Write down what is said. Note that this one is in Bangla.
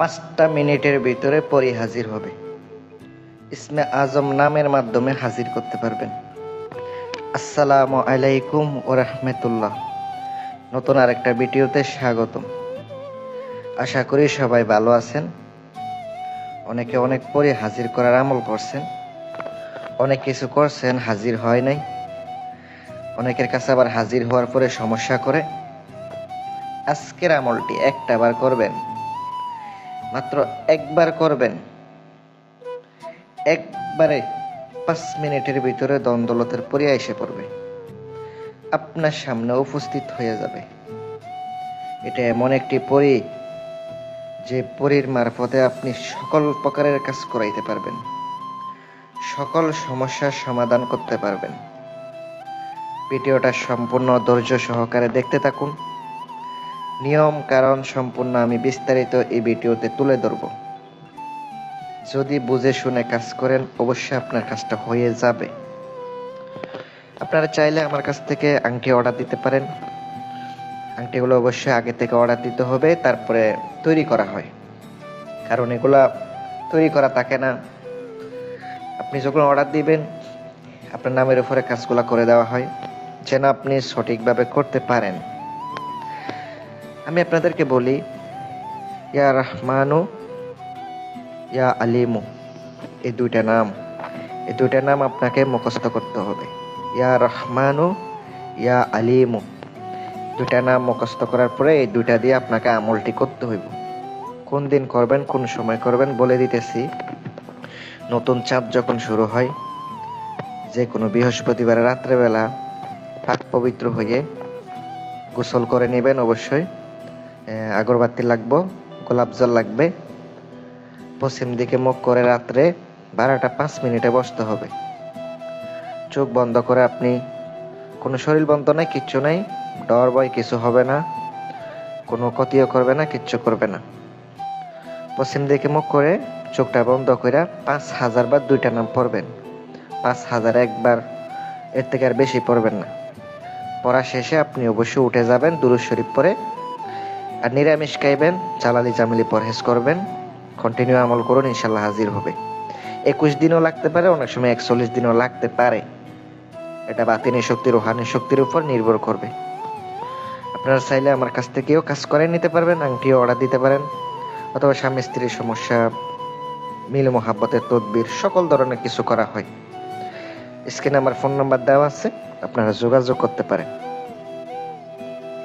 পাঁচটা মিনিটের ভিতরে পরি হাজির হবে। ইসমে আজম নামের মাধ্যমে হাজির করতে পারবেন। আসসালামু আলাইকুম ও রহমতুল্লাহ। নতুন আরেকটা ভিডিওতে স্বাগতম। আশা করি সবাই ভালো আছেন। অনেকে অনেক পরে হাজির করার আমল করছেন। অনেক কিছু করছেন, হাজির হয় নাই। অনেকের কাছে আবার হাজির হওয়ার পরে সমস্যা করে। আজকের আমলটি একটা বার করবেন। মাত্র একবার করবেন। একবারে পাঁচ মিনিটের ভিতরে দ্বন্দ্বলতের পরিয়া এসে পড়বে। আপনার সামনে উপস্থিত হয়ে যাবে। এটা এমন একটি পরি, যে পরীর মারফতে আপনি সকল প্রকারের কাজ করাইতে পারবেন। সকল সমস্যার সমাধান করতে পারবেন। ভিডিওটা সম্পূর্ণ ধৈর্য সহকারে দেখতে থাকুন। নিয়ম, কারণ সম্পূর্ণ আমি বিস্তারিত এই ভিডিওতে তুলে ধরব। যদি বুঝে শুনে কাজ করেন, অবশ্যই আপনার কাজটা হয়ে যাবে। আপনারা চাইলে আমার কাছ থেকে আংটি অর্ডার দিতে পারেন। আংটিগুলো অবশ্যই আগে থেকে অর্ডার দিতে হবে, তারপরে তৈরি করা হয়। কারণ এগুলা তৈরি করা থাকে না। আপনি যখন অর্ডার দিবেন, আপনার নামের উপরে কাজগুলো করে দেওয়া হয়, যেন আপনি সঠিকভাবে করতে পারেন। আমি আপনাদেরকে বলি, ইয়া রহমানু, ইয়া আলিমু, এই দুইটা নাম, এই দুইটা নাম আপনাকে মুখস্থ করতে হবে। ইয়া রহমানু, ইয়া আলিমু, দুইটা নাম মুখস্থ করার পরে এই দুইটা দিয়ে আপনাকে আমলটি করতে হইব। কোন দিন করবেন, কোন সময় করবেন বলে দিতেছি। নতুন চাঁদ যখন শুরু হয়, যে কোনো বৃহস্পতিবার রাত্রেবেলা পাক পবিত্র হয়ে গোসল করে নেবেন অবশ্যই। আগরবাতি লাগবো, গোলাপ জল লাগবে। পশ্চিম দিকে মুখ করে রাত্রে বারোটা পাঁচ মিনিটে বসতে হবে। চোখ বন্ধ করে আপনি, কোনো শরীর বন্ধ নাই, কিচ্ছু নাই, ডর ভয় কিছু হবে না, কোনো ক্ষতিও করবে না, কিচ্ছু করবে না। পশ্চিম দিকে মুখ করে চোখটা বন্ধ করে পাঁচ হাজার বার দুইটা নাম পড়বেন। পাঁচ হাজার একবার, এর থেকে আর বেশি পড়বেন না। পড়া শেষে আপনি অবশ্যই উঠে যাবেন দুরুজ শরীফ পরে। আর নিরামিষ খাইবেন চালালি জামিলি পরহেজ করবেন কন্টিনিউ আমল করুন, ইনশাল্লাহ হাজির হবে। একুশ দিনও লাগতে পারে, অনেক সময় একচল্লিশ দিনও লাগতে পারে। এটা বাতিনি শক্তি রোহানি শক্তির উপর নির্ভর করবে। আপনারা চাইলে আমার কাছ থেকেও কাজ করে নিতে পারবেন, আংটিও অর্ডার দিতে পারেন, অথবা স্বামী স্ত্রীর সমস্যা, মিল মোহাব্বতের তদবির, সকল ধরনের কিছু করা হয়। স্ক্রিনে আমার ফোন নাম্বার দেওয়া আছে, আপনারা যোগাযোগ করতে পারেন।